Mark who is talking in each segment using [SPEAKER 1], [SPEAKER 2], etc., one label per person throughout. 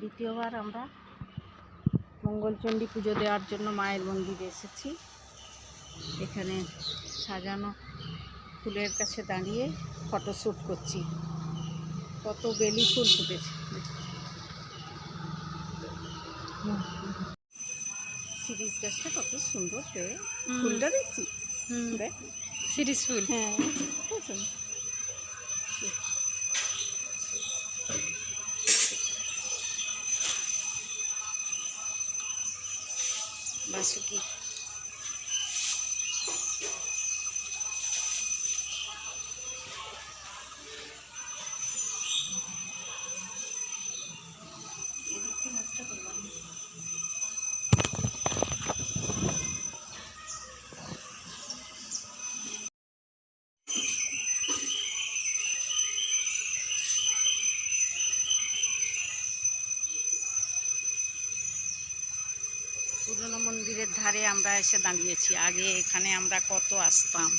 [SPEAKER 1] দ্বিতীয়বার আমরা মঙ্গলচণ্ডী পুজো দেওয়ার জন্য মায়ের মন্দিরে এসেছি। এখানে সাজানো ফুলের কাছে দাঁড়িয়ে ফটোশ্যুট করছি। কত বেলি ফুল ফুটেছে। সিরিজ গাছটা কত সুন্দর ফুলটা দেখছি। দেখ।
[SPEAKER 2] সিরিজ ফুল।
[SPEAKER 1] হ্যাঁ। খুব সুন্দর। পুরনো মন্দিরের ধারে আমরা এসে দাঁড়িয়েছি। আগে এখানে আমরা কত আসতাম।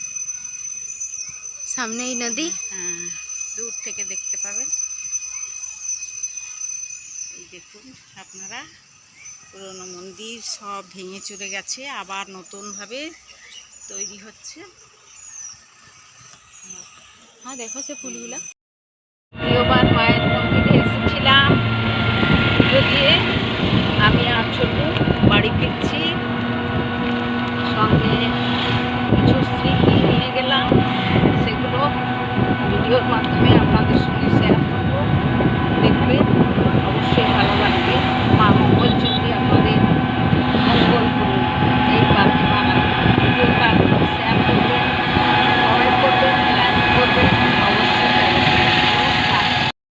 [SPEAKER 2] সামনেই নদী?
[SPEAKER 1] হ্যাঁ দূর থেকে দেখতে পাবেন। এই দেখুন আপনারা পুরনো মন্দির সব ভেঙে চলে গেছে আবার নতুনভাবে তৈরি হচ্ছে।
[SPEAKER 2] হ্যাঁ দেখো সে ফুলগুলা।
[SPEAKER 1] দ্বিতীয়বার মায়ের মন্দিরে এসেছিলাম। দিয়ে আমি আর ছোটু ফিরছি সঙ্গে কিছু স্মৃতি নিয়ে গেলাম। সেগুলো ভিডিওর মাধ্যমে